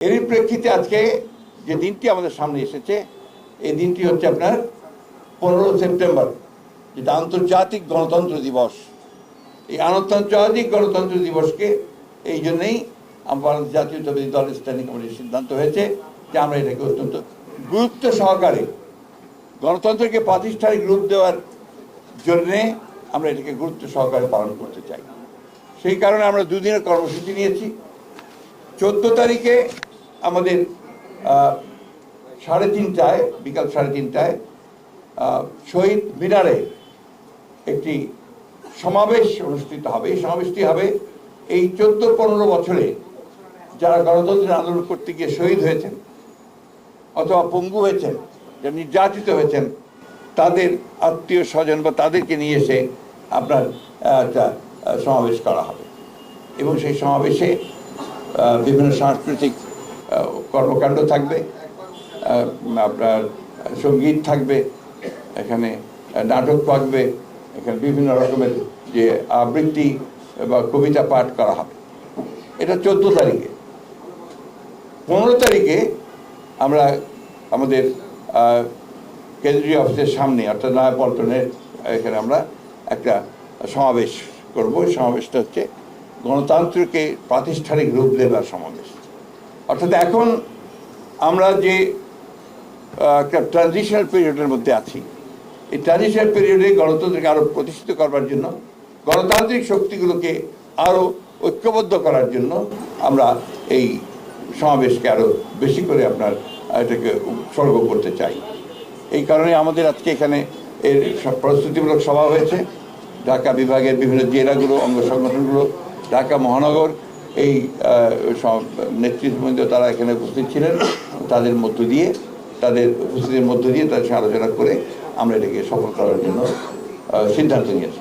এরই প্রেক্ষিতে আজকে যে দিনটি আমাদের সামনে এসেছে, এই দিনটি হচ্ছে আপনার পনেরো সেপ্টেম্বর, যেটা আন্তর্জাতিক গণতন্ত্র দিবস। এই আন্তর্জাতিক গণতন্ত্র দিবসকে এই জন্যেই আমার জাতীয়তাবাদী দলের স্ট্যান্ডিং কমিটির সিদ্ধান্ত হয়েছে যে আমরা এটাকে অত্যন্ত গুরুত্ব সহকারে গণতন্ত্রকে প্রাতিষ্ঠানিক রূপ দেওয়ার জন্যে আমরা এটাকে গুরুত্ব সহকারে পালন করতে চাই। সেই কারণে আমরা দুদিনের কর্মসূচি নিয়েছি। চোদ্দ তারিখে আমাদের সাড়ে তিনটায়, বিকাল সাড়ে তিনটায় শহীদ মিনারে একটি সমাবেশ অনুষ্ঠিত হবে। এই সমাবেশটি হবে এই চোদ্দ পনেরো বছরে যারা গণতন্ত্রের আন্দোলন করতে গিয়ে শহীদ হয়েছেন অথবা পঙ্গু হয়েছেন, যারা নির্যাতিত হয়েছেন, তাদের আত্মীয় স্বজন বা তাদেরকে নিয়ে এসে আপনার একটা সমাবেশ করা হবে। এবং সেই সমাবেশে বিভিন্ন সাংস্কৃতিক কর্মকাণ্ড থাকবে আপনার সংগীত থাকবে, এখানে নাটক থাকবে, এখানে বিভিন্ন রকমের যে আবৃত্তি বা কবিতা পাঠ করা হবে। এটা চোদ্দ তারিখে। পনেরো তারিখে আমরা আমাদের কেন্দ্রীয় অফিসের সামনে, অর্থাৎ নয়াপল্টনের এখানে আমরা একটা সমাবেশ করব। সমাবেশটা হচ্ছে গণতন্ত্রকে প্রাতিষ্ঠানিক রূপ দেওয়ার সমাবেশ। অর্থাৎ এখন আমরা যে একটা ট্রানজিশনাল পিরিয়ডের মধ্যে আছি। এই ট্রানজিশনাল পিরিয়ডে গণতন্ত্রকে আরও প্রতিষ্ঠিত করবার জন্য, গণতান্ত্রিক শক্তিগুলোকে আরও ঐক্যবদ্ধ করার জন্য আমরা এই সমাবেশকে আরও বেশি করে আপনার এটাকে উৎসর্গ করতে চাই। এই কারণে আমাদের আজকে এখানে এর প্রস্তুতিমূলক সভা হয়েছে। ঢাকা বিভাগের বিভিন্ন জেলাগুলো, অঙ্গ সংগঠনগুলো, ঢাকা মহানগর এই নেতৃত্ববৃন্দ তারা এখানে উপস্থিত ছিলেন। তাদের মধ্য দিয়ে, তাদের উপস্থিতির মধ্য দিয়ে তাদের আলোচনা করে আমরা এটাকে সফল করার জন্য সিদ্ধান্ত নিয়েছি।